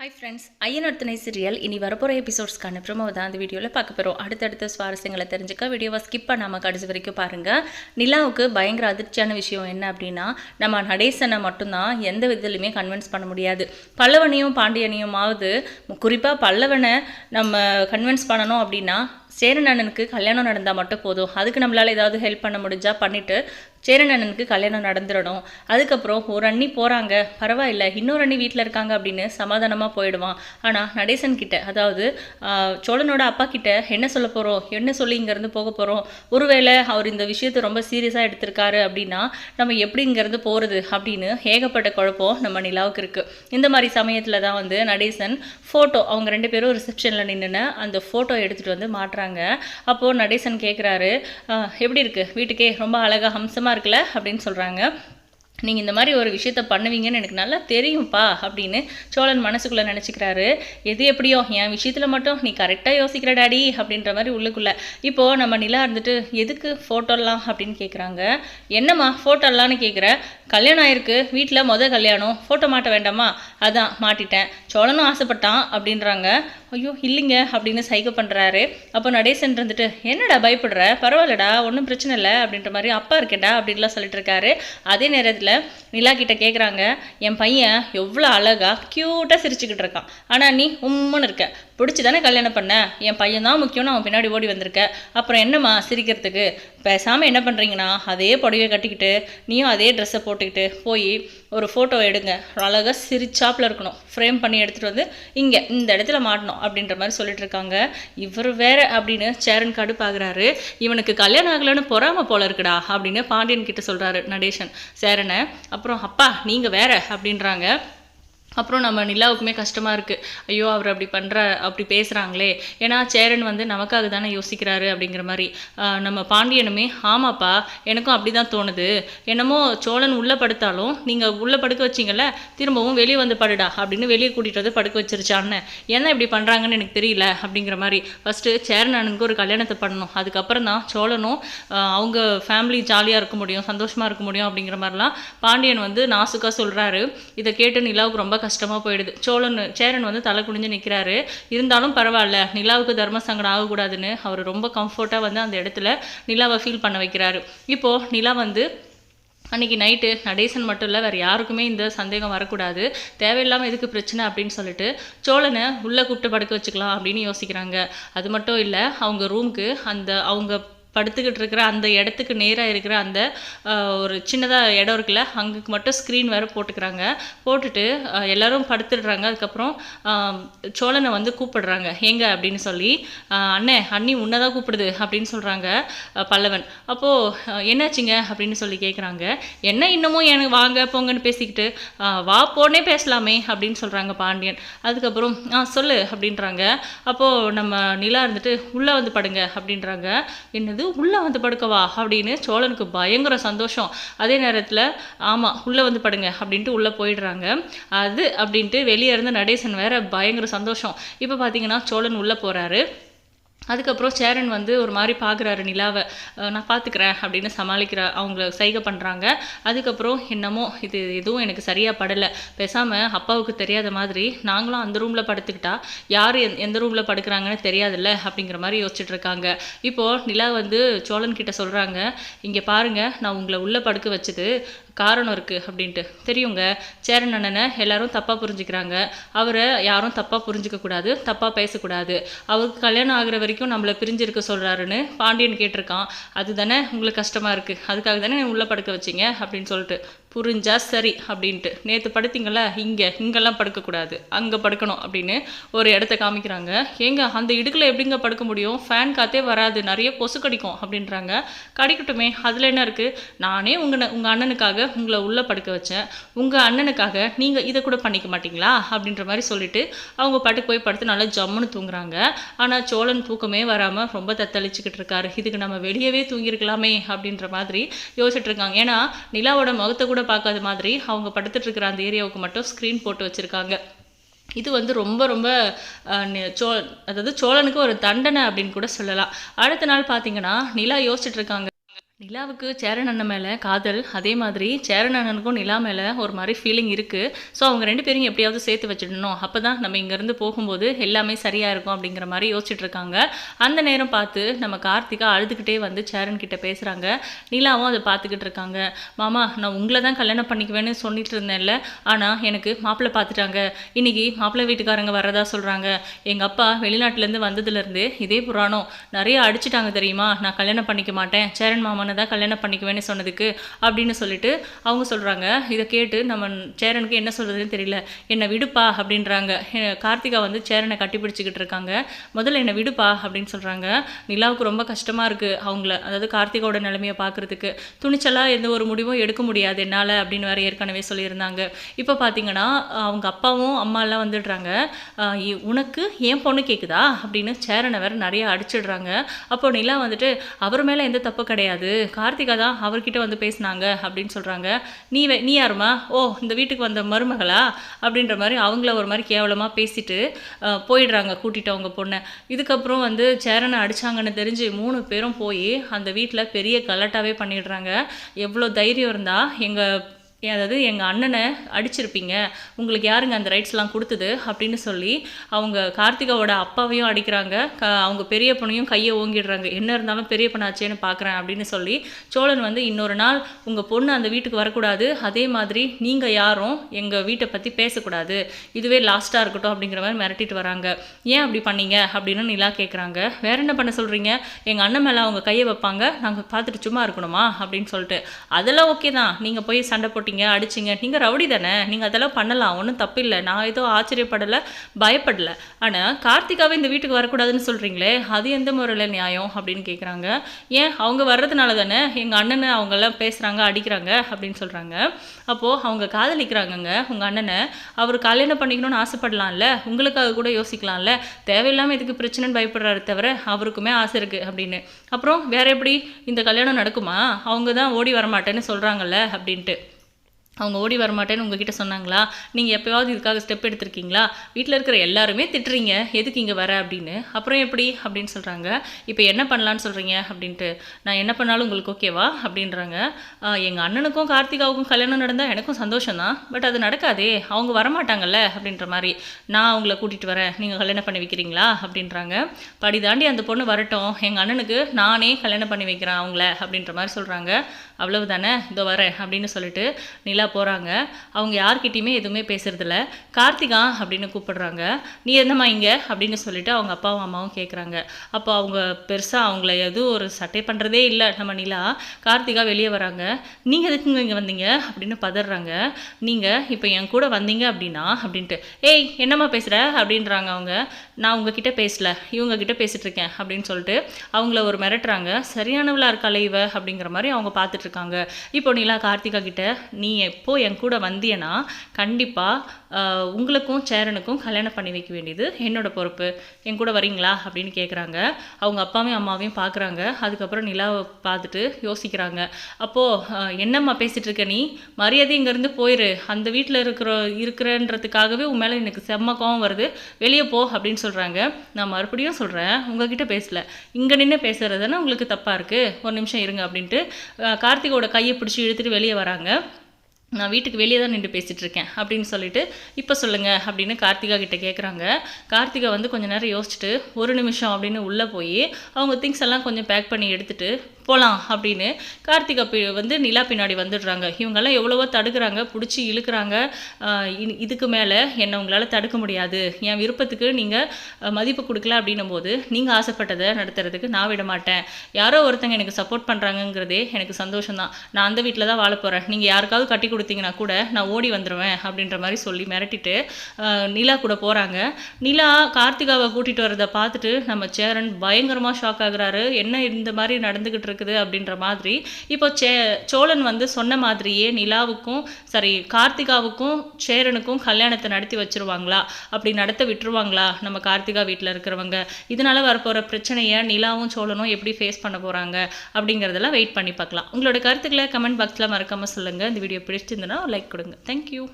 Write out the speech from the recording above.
Hi friends ஐயனோட துணை serial இனி வரப்போகிற எபிசோட்ஸ்க்கான ப்ரோமோ தான் அந்த வீடியோவில் பார்க்க போகிறோம் அடுத்தடுத்த சுவாரஸ்யங்களை தெரிஞ்சுக்க வீடியோவை ஸ்கிப் பண்ணாமல் கடைசி வரைக்கும் பாருங்கள் நிலாவுக்கு பயங்கர அதிர்ச்சியான விஷயம் என்ன அப்படின்னா நம்ம நடேசனை மட்டும்தான் எந்த விதத்துலையுமே கன்வின்ஸ் பண்ண முடியாது. பல்லவனையும் பாண்டியனையுமாவது குறிப்பாக பல்லவனை நம்ம கன்வின்ஸ் பண்ணணும் அப்படின்னா சேரன் அண்ணனுக்கு கல்யாணம் நடந்தால் மட்டும் போதும். அதுக்கு நம்மளால் ஏதாவது ஹெல்ப் பண்ண முடிஞ்சால் பண்ணிவிட்டு சேரன் அண்ணனுக்கு கல்யாணம் நடந்துடணும். அதுக்கப்புறம் ஒரு அண்ணி போகிறாங்க பரவாயில்ல. இன்னொரு அண்ணி வீட்டில் இருக்காங்க அப்படின்னு சமாதானமாக போயிடுவான். ஆனால் நடேசன் கிட்ட அதாவது சோழனோட அப்பா கிட்ட என்ன சொல்ல போகிறோம் என்ன சொல்லி இங்கேருந்து போக போகிறோம் ஒருவேளை அவர் இந்த விஷயத்தை ரொம்ப சீரியஸாக எடுத்திருக்காரு அப்படின்னா நம்ம எப்படி இங்கேருந்து போகிறது அப்படின்னு ஏகப்பட்ட குழப்பம் நம்ம நிலாவுக்கு இருக்குது இந்த மாதிரி சமயத்தில் தான் வந்து நடேசன் ஃபோட்டோ அவங்க ரெண்டு பேரும் ரிசப்ஷனில் நின்றுன அந்த ஃபோட்டோ எடுத்துகிட்டு வந்து மாட்டுறாங்க. அப்போது நடேசன் கேட்குறாரு எப்படி இருக்குது வீட்டுக்கே ரொம்ப அழகாக ஹம்சமாக இருக்குல்ல அப்படின்னு சொல்கிறாங்க நீங்கள் இந்த மாதிரி ஒரு விஷயத்த பண்ணுவீங்கன்னு எனக்கு நல்லா தெரியும்ப்பா அப்படின்னு சோழன் மனசுக்குள்ளே நினச்சிக்கிறாரு. எது எப்படியோ என் விஷயத்தில் மட்டும் நீ கரெக்டாக யோசிக்கிற டாடி அப்படின்ற மாதிரி உள்ளுக்குள்ளே. இப்போது நம்ம நிலா இருந்துட்டு எதுக்கு ஃபோட்டோலாம் அப்படின்னு கேட்குறாங்க என்னம்மா ஃபோட்டோலான்னு கேட்குற கல்யாணம் ஆயிருக்கு வீட்டில் மொதல் கல்யாணம். ஃபோட்டோ மாட்ட வேண்டாமா? அதான் மாட்டிட்டேன். சோழனும் ஆசைப்பட்டான் அப்படின்றாங்க. ஐயோ இல்லைங்க அப்படின்னு சைகை பண்ணுறாரு அப்போ நடேசன் இருந்துட்டு என்னடா பயப்படுற? பரவாயில்லடா ஒன்றும் பிரச்சனை இல்லை அப்படின்ற மாதிரி அப்பா இருக்கேன்டா அப்படின்லாம் சொல்லிட்டு இருக்காரு. அதே நேரத்தில் நிலா கிட்ட கேட்குறாங்க என் பையன் எவ்வளோ அழகா க்யூட்டாக சிரிச்சுக்கிட்டு இருக்கான். ஆனால் நீ உம்முன்னு இருக்க. பிடிச்சி தானே கல்யாணம் பண்ண? என் பையன் தான் முக்கியம்னு அவன் பின்னாடி ஓடி வந்திருக்க. அப்புறம் என்னம்மா சிரிக்கிறதுக்கு? பேசாமல் என்ன பண்ணுறீங்கன்னா அதே புடவையை கட்டிக்கிட்டு நீயும் அதே ட்ரெஸ்ஸை போட்டுக்கிட்டு போய் ஒரு ஃபோட்டோ எடுங்க. அழகாக சிரிச்சாப்பில் இருக்கணும். ஃப்ரேம் பண்ணி எடுத்துகிட்டு வந்து இங்கே இந்த இடத்துல மாட்டணும் அப்படின்ற மாதிரி சொல்லிட்டு இருக்காங்க. இவர் வேற அப்படின்னு சேரன் கடுப்பாகிறாரு. இவனுக்கு கல்யாணம் ஆகலைன்னு பொறாம போல இருக்குடா அப்படின்னு பாண்டியன் கிட்ட சொல்கிறாரு நடேசன். சேரனை அப்புறம் அப்பா நீங்கள் வேற அப்படின்றாங்க. அப்புறம் நம்ம நிலாவுக்குமே கஷ்டமாக இருக்குது ஐயோ அவர் அப்படி பண்ணுற அப்படி பேசுகிறாங்களே ஏன்னா சேரன் வந்து நமக்காக தானே யோசிக்கிறாரு அப்படிங்கிற மாதிரி. நம்ம பாண்டியனுமே ஆமாப்பா எனக்கும் அப்படி தான் தோணுது. என்னமோ சோழன் உள்ளே படுத்தாலும் நீங்கள் உள்ளே படுக்க வச்சிங்கல்ல திரும்பவும் வெளியே வந்து படுடா அப்படின்னு வெளியே கூட்டிகிட்டு வந்து படுக்க வச்சிருச்சான்னு. என்ன இப்படி பண்ணுறாங்கன்னு எனக்கு தெரியல அப்படிங்கிற மாதிரி. ஃபஸ்ட்டு சேரன் அண்ணனுக்கு ஒரு கல்யாணத்தை பண்ணணும். அதுக்கப்புறம் தான் சோழனும் அவங்க ஃபேமிலி ஜாலியாக இருக்க முடியும் சந்தோஷமாக இருக்க முடியும் அப்படிங்கிற மாதிரிலாம் பாண்டியன் வந்து நாசுக்காக சொல்கிறாரு இதை கேட்டு நிலாவுக்கு ரொம்ப கஷ்டமாக போயிடுது. சோழன் சேரன் வந்து தலை குனிஞ்சு நிற்கிறாரு இருந்தாலும் பரவாயில்ல நிலாவுக்கு தர்ம சங்கடம் ஆகக்கூடாதுன்னு அவர் ரொம்ப கம்ஃபர்ட்டாக வந்து அந்த இடத்துல நிலாவை ஃபீல் பண்ண வைக்கிறாரு. இப்போது நிலா வந்து அன்றைக்கி நைட்டு நடேசன் மட்டும் இல்லை வேறு யாருக்குமே இந்த சந்தேகம் வரக்கூடாது. தேவையில்லாமல் எதுக்கு பிரச்சனை அப்படின்னு சொல்லிட்டு சோழனை உள்ளே கூப்பிட்டு படுக்க வச்சுக்கலாம் அப்படின்னு யோசிக்கிறாங்க. அது மட்டும் இல்லை அவங்க ரூமுக்கு அந்த அவங்க படுத்துக்கிட்டு இருக்கிற அந்த இடத்துக்கு நேராக இருக்கிற அந்த ஒரு சின்னதாக இடம் இருக்குல்ல அங்கே மட்டும் ஸ்க்ரீன் வேறு போட்டுக்கிறாங்க. போட்டுட்டு எல்லோரும் படுத்துடுறாங்க. அதுக்கப்புறம் சோழனை வந்து கூப்பிடுறாங்க. எங்க அப்படின்னு சொல்லி அண்ணே அண்ணி உன்னை தான் கூப்பிடுது அப்படின்னு சொல்கிறாங்க பல்லவன். அப்போது என்னாச்சுங்க அப்படின்னு சொல்லி கேட்குறாங்க என்ன இன்னமும் எனக்கு வாங்க போங்கன்னு பேசிக்கிட்டு வா போனே பேசலாமே அப்படின்னு சொல்கிறாங்க பாண்டியன். அதுக்கப்புறம் ஆ சொல்லு அப்படின்றாங்க. அப்போது நம்ம நிலா இருந்துட்டு உள்ளே வந்து படுங்க அப்படின்றாங்க. என்னது? உள்ளே வந்து படுக்கவா அப்படின்னு சோழனுக்கு பயங்கர சந்தோஷம். அதே நேரத்தில் ஆமாம் உள்ளே வந்து படுங்க அப்படின்ட்டு உள்ளே போயிடுறாங்க. அது அப்படின்ட்டு வெளியே இருந்து நடேசன் வேற பயங்கர சந்தோஷம். இப்போ பார்த்தீங்கன்னா சோழன் உள்ளே போகிறாரு அதுக்கப்புறம் சேரன் வந்து ஒரு மாதிரி பார்க்குறாரு நிலாவை. நான் பார்த்துக்கிறேன் அப்படின்னு சமாளிக்கிற அவங்கள சைகை பண்ணுறாங்க அதுக்கப்புறம் என்னமோ இது எதுவும் எனக்கு சரியாக படலை. பேசாமல் அப்பாவுக்கு தெரியாத மாதிரி நாங்களும் அந்த ரூமில் படுத்துக்கிட்டா யார் எந் எந்த ரூமில் படுக்கிறாங்கன்னு தெரியாதுல்ல அப்படிங்கிற மாதிரி யோசிச்சுட்டு இருக்காங்க. இப்போது நிலா வந்து சோழன் கிட்ட சொல்கிறாங்க இங்கே பாருங்கள் நான் உங்களை உள்ளே படுக்க வச்சது காரணம் இருக்குது அப்படின்ட்டு. தெரியுங்க. சேரன் அண்ணனை எல்லாரும் தப்பாக புரிஞ்சுக்கிறாங்க. அவரை யாரும் தப்பாக புரிஞ்சுக்க கூடாது தப்பாக பேசக்கூடாது. அவருக்கு கல்யாணம் ஆகிற வரைக்கும் நம்மளை பிரிஞ்சிருக்க சொல்கிறாருன்னு பாண்டியன் கேட்டிருக்கான். அதுதானே உங்களுக்கு கஷ்டமாக இருக்குது அதுக்காக தானே உள்ளே படுக்க வச்சீங்க அப்படின்னு சொல்லிட்டு. புரிஞ்சா சரி அப்படின்ட்டு. நேற்று படுத்தீங்களா இங்கே இங்கெல்லாம் படுக்கக்கூடாது. அங்கே படுக்கணும் அப்படின்னு ஒரு இடத்த காமிக்கிறாங்க. ஏங்க அந்த இடுக்கில் எப்படிங்க படுக்க முடியும்? ஃபேன் காற்றே வராது. நிறைய கொசு கடிக்கும் அப்படின்றாங்க. கடிக்கட்டுமே அதில் என்ன இருக்குது நானே உங்கள் உங்கள் அண்ணனுக்காக உங்களை உள்ளே படுக்க வச்சேன். உங்கள் அண்ணனுக்காக நீங்கள் இதை கூட பண்ணிக்க மாட்டிங்களா? அப்படின்ற மாதிரி சொல்லிட்டு அவங்க பாட்டுக்கு போய் படுத்து நல்லா ஜம்முன்னு தூங்குறாங்க. ஆனால் சோழன் தூக்கமே வராமல் ரொம்ப தத்தளிச்சுக்கிட்டு இருக்காரு. இதுக்கு நம்ம வெளியவே தூங்கியிருக்கலாமே அப்படின்ற மாதிரி யோசிச்சுட்டு இருக்காங்க. ஏன்னா நிலாவோட முகத்தை கூட பார்க்காத மாதிரி அவங்க படுத்துட்டு இருக்கிற அந்த ஏரியாவுக்கு மட்டும் ஸ்க்ரீன் போட்டு வச்சுருக்காங்க. இது வந்து ரொம்ப ரொம்ப சோ அதாவது சோழனுக்கு ஒரு தண்டனை அப்படின்னு கூட சொல்லலாம். அடுத்த நாள் பார்த்தீங்கன்னா நிலா யோசிச்சுட்டு இருக்காங்க. நிலாவுக்கு சேரன் அண்ணன் மேலே காதல் அதே மாதிரி சேரன் அண்ணனுக்கும் நிலா மேலே ஒரு மாதிரி ஃபீலிங் இருக்குது ஸோ அவங்க ரெண்டு பேரும் எப்படியாவது சேர்த்து வச்சிடணும். அப்போ தான் நம்ம இங்கேருந்து போகும்போது எல்லாமே சரியாக இருக்கும் அப்படிங்கிற மாதிரி யோசிச்சுட்டு இருக்காங்க. அந்த நேரம் பார்த்து நம்ம கார்த்திகா அழுதுகிட்டே வந்து சேரன் கிட்ட பேசுகிறாங்க நிலாவும் அதை பார்த்துக்கிட்டு இருக்காங்க. மாமா நான் உங்களை தான் கல்யாணம் பண்ணிக்குவேன்னு சொல்லிட்டு இருந்தேன்ல. ஆனால் எனக்கு மாப்பிள்ளை பார்த்துட்டாங்க. இன்றைக்கி மாப்பிள்ளை வீட்டுக்காரங்க வரதா சொல்கிறாங்க எங்கள் அப்பா வெளிநாட்டிலேருந்து வந்ததுலேருந்து இதே புராணம். நிறைய அடிச்சிட்டாங்க தெரியுமா? நான் கல்யாணம் பண்ணிக்க மாட்டேன். சேரன் மாமா தான் கல்யாணம் பண்ணிக்குவேன்னு சொன்னதுக்கு அப்படின்னு சொல்லிட்டு அவங்க சொல்கிறாங்க இதை கேட்டு நம்ம சேரனுக்கு என்ன சொல்கிறதுன்னு தெரியல. என்னை விடுப்பா அப்படின்றாங்க. கார்த்திகா வந்து சேரனை கட்டிப்பிடிச்சிக்கிட்டு இருக்காங்க. முதல்ல என்னை விடுப்பா அப்படின்னு சொல்கிறாங்க நிலாவுக்கு ரொம்ப கஷ்டமாக இருக்குது அவங்கள அதாவது கார்த்திகாவோட நிலைமையை பார்க்குறதுக்கு. துணிச்சலாக எந்த ஒரு முடிவும் எடுக்க முடியாது என்னால் அப்படின்னு வேற ஏற்கனவே சொல்லியிருந்தாங்க. இப்போ பார்த்தீங்கன்னா அவங்க அப்பாவும் அம்மாலாம் வந்துடுறாங்க. இ- உனக்கு என் பொண்ணு கேட்குதா அப்படின்னு சேரனை வேறு நிறைய அடிச்சிடுறாங்க. அப்போ நிலா வந்துட்டு அவர் மேலே எந்த தப்பு கிடையாது. கார்த்திகா தான் அவர்கிட்ட வந்து பேசினாங்க அப்படின்னு சொல்கிறாங்க நீ வே- நீ யாருமா ஓ இந்த வீட்டுக்கு வந்த மருமகளா? அப்படின்ற மாதிரி அவங்கள ஒரு மாதிரி கேவலமாக பேசிட்டு போயிடுறாங்க கூட்டிகிட்டு அவங்க பொண்ணை. இதுக்கப்புறம் வந்து சேரனை அடிச்சாங்கன்னு தெரிஞ்சு மூணு பேரும் போய் அந்த வீட்டில் பெரிய கலாட்டாவே பண்ணிடுறாங்க. எவ்வளோ தைரியம் இருந்தால் எங்கள் அதாவது எங்கள் அண்ணனை அடிச்சிருப்பீங்க. உங்களுக்கு யாருங்க அந்த ரைட்ஸ்லாம் கொடுத்தது அப்படின்னு சொல்லி அவங்க கார்த்திகாவோட அப்பாவையும் அடிக்கிறாங்க. க அவங்க பெரிய பொண்ணையும் கையை ஓங்கிடுறாங்க. என்ன இருந்தாலும் பெரிய பொண்ணாச்சேன்னு பார்க்குறேன் அப்படின்னு சொல்லி சோழன் வந்து இன்னொரு நாள் உங்கள் பொண்ணு அந்த வீட்டுக்கு வரக்கூடாது. அதே மாதிரி நீங்கள் யாரும் எங்கள் வீட்டை பற்றி பேசக்கூடாது. இதுவே லாஸ்ட்டாக இருக்கட்டும் அப்படிங்கிற மாதிரி மிரட்டிட்டு வராங்க. ஏன் அப்படி பண்ணீங்க? அப்படின்னு நிலா கேட்குறாங்க வேற என்ன பண்ண சொல்கிறீங்க எங்கள் அண்ணன் மேலே அவங்க கையை வைப்பாங்க. நாங்கள் பார்த்துட்டு சும்மா இருக்கணுமா? அப்படின்னு சொல்லிட்டு. அதெல்லாம் ஓகே தான். நீங்கள் போய் சண்டை போட்டு போட்டீங்க அடிச்சிங்க. நீங்கள் ரவுடி தானே? நீங்கள் அதெல்லாம் பண்ணலாம். ஒன்றும் தப்பில்லை. நான் ஏதோ ஆச்சரியப்படலை பயப்படலை. ஆனால் கார்த்திகாவை இந்த வீட்டுக்கு வரக்கூடாதுன்னு சொல்கிறீங்களே அது எந்த முறையில் நியாயம் அப்படின்னு கேட்குறாங்க ஏன்? அவங்க வர்றதுனால தானே? எங்கள் அண்ணனை அவங்கெல்லாம் பேசுகிறாங்க அடிக்கிறாங்க அப்படின்னு சொல்கிறாங்க அப்போது அவங்க காதலிக்கிறாங்கங்க உங்கள் அண்ணனை. அவர் கல்யாணம் பண்ணிக்கணும்னு ஆசைப்படலாம்ல? உங்களுக்காக கூட யோசிக்கலாம்ல? தேவையில்லாமல் இதுக்கு பிரச்சனைன்னு பயப்படுறாரு தவிர அவருக்குமே ஆசை இருக்குது அப்படின்னு. அப்புறம் வேற எப்படி? இந்த கல்யாணம் நடக்குமா? அவங்க தான் ஓடி வரமாட்டேன்னு சொல்கிறாங்கல்ல அப்படின்ட்டு. அவங்க ஓடி வரமாட்டேன்னு உங்ககிட்ட சொன்னாங்களா? நீங்கள் எப்போயாவது இதுக்காக ஸ்டெப் எடுத்திருக்கீங்களா? வீட்டில் இருக்கிற எல்லாருமே திட்டுறீங்க. எதுக்கு இங்கே வர அப்படின்னு. அப்புறம் எப்படி அப்படின்னு சொல்கிறாங்க இப்போ என்ன பண்ணலான்னு சொல்கிறீங்க அப்படின்ட்டு. நான் என்ன பண்ணாலும் உங்களுக்கு ஓகேவா அப்படின்றாங்க. எங்கள் அண்ணனுக்கும் கார்த்திகாவுக்கும் கல்யாணம் நடந்தால் எனக்கும் சந்தோஷம் தான் பட் அது நடக்காதே. அவங்க வரமாட்டாங்கல்ல அப்படின்ற மாதிரி. நான் அவங்கள கூட்டிகிட்டு வரேன். நீங்கள் கல்யாணம் பண்ணி வைக்கிறீங்களா? அப்படின்றாங்க. படி தாண்டி அந்த பொண்ணு வரட்டும். எங்கள் அண்ணனுக்கு நானே கல்யாணம் பண்ணி வைக்கிறேன் அவங்கள அப்படின்ற மாதிரி சொல்கிறாங்க அவ்வளவு தானே இதோ வரேன் அப்படின்னு சொல்லிட்டு நிலா போகிறாங்க அவங்க யார்கிட்டையுமே எதுவுமே பேசுறதில்ல. கார்த்திகா அப்படின்னு கூப்பிடுறாங்க. நீ என்னம்மா இங்கே? அப்படின்னு சொல்லிட்டு அவங்க அப்பாவும் அம்மாவும் கேட்குறாங்க அப்போ அவங்க பெருசாக அவங்கள எதுவும் ஒரு சட்டை பண்ணுறதே இல்லை நம்ம நிலா. கார்த்திகா வெளியே வராங்க. நீங்கள் எதுக்குங்க இங்கே வந்தீங்க? அப்படின்னு பதறாங்க. நீங்கள் இப்போ என் கூட வந்தீங்க அப்படின்னா அப்படின்ட்டு. ஏய் என்னம்மா பேசுகிற அப்படின்றாங்க அவங்க. நான் உங்ககிட்ட பேசல. இவங்க கிட்ட பேசிட்டு இருக்கேன் அப்படின்னு சொல்லிட்டு அவங்கள ஒரு மிரட்டுறாங்க. சரியானவளாக இருக்காளே இவ அப்படிங்கிற மாதிரி அவங்க பார்த்துட்டு இருக்காங்க இப்போ நிலா கார்த்திகா கிட்ட நீ எப்போ என் கூட வந்தியன்னா கண்டிப்பாக உங்களுக்கும் சேரனுக்கும் கல்யாணம் பண்ணி வைக்க வேண்டியது என்னோட பொறுப்பு. என் கூட வரீங்களா? அப்படின்னு கேட்குறாங்க அவங்க அப்பாவையும் அம்மாவையும் பார்க்குறாங்க அதுக்கப்புறம் நிலாவை பார்த்துட்டு யோசிக்கிறாங்க. அப்போது என்னம்மா பேசிட்டு இருக்க நீ? மரியாதை இங்கேருந்து போயிரு. அந்த வீட்டில் இருக்கிற இருக்கிறன்றதுக்காகவே உன் மேலே எனக்கு செம்ம கோவம் வருது. வெளியே போ அப்படின்னு சொல்கிறாங்க நான் மறுபடியும் சொல்கிறேன் உங்ககிட்ட பேசல. இங்கே நின்று பேசுறது தானே உங்களுக்கு தப்பாக இருக்குது ஒரு நிமிஷம் இருங்க அப்படின்ட்டு கார் கார்த்திகோட கையை பிடிச்சி இழுத்துட்டு வெளியே வராங்க. நான் வீட்டுக்கு வெளியே தான் நின்று பேசிகிட்டு இருக்கேன் அப்படின்னு சொல்லிட்டு இப்போ சொல்லுங்கள் அப்படின்னு கார்த்திகா கிட்டே கேட்குறாங்க கார்த்திகா வந்து கொஞ்ச நேரம் யோசிச்சுட்டு ஒரு நிமிஷம் அப்படின்னு உள்ளே போய் அவங்க திங்ஸ் எல்லாம் கொஞ்சம் பேக் பண்ணி எடுத்துகிட்டு போகலாம் அப்படின்னு கார்த்திக் பி வந்து நிலா பின்னாடி வந்துடுறாங்க. இவங்கெல்லாம் எவ்வளவோ தடுக்கிறாங்க பிடிச்சி இழுக்கிறாங்க. இ- இதுக்கு மேலே என்னை உங்களால் தடுக்க முடியாது. என் விருப்பத்துக்கு நீங்கள் மதிப்பு கொடுக்கல அப்படின்னும் போது நீங்கள் ஆசைப்பட்டதை நடத்துறதுக்கு நான் விட மாட்டேன். யாரோ ஒருத்தங்க எனக்கு சப்போர்ட் பண்ணுறாங்கங்கிறதே எனக்கு சந்தோஷம் தான் நான் அந்த வீட்டில் தான் வாழ போகிறேன் நீங்கள் யாருக்காவது கட்டி கொடுத்தீங்கன்னா கூட நான் ஓடி வந்துடுவேன் அப்படின்ற மாதிரி சொல்லி மிரட்டிட்டு நிலா கூட போகிறாங்க நிலா கார்த்திகாவை கூட்டிகிட்டு வரதை பார்த்துட்டு நம்ம சேரன் பயங்கரமாக ஷாக் ஆகுறாரு. என்ன இந்த மாதிரி நடந்துக்கிட்டு இருக்குது அப்படின்ற மாதிரி. இப்போ சே சோழன் வந்து சொன்ன மாதிரியே நிலாவுக்கும் சரி கார்த்திகாவுக்கும் சேரனுக்கும் கல்யாணத்தை நடத்தி வச்சிருவாங்களா? அப்படி நடத்த விட்டுருவாங்களா நம்ம கார்த்திகா வீட்டில் இருக்கிறவங்க? இதனால வரப்போகிற பிரச்சனையை நிலாவும் சோழனும் எப்படி ஃபேஸ் பண்ண போகிறாங்க அப்படிங்கிறதெல்லாம் வெயிட் பண்ணி பார்க்கலாம். உங்களோட கருத்துக்களை கமெண்ட் பாக்ஸில் மறக்காமல் சொல்லுங்கள் இந்த வீடியோ பிடிச்சிருந்ததுன்னா லைக் கொடுங்க. தேங்க்யூ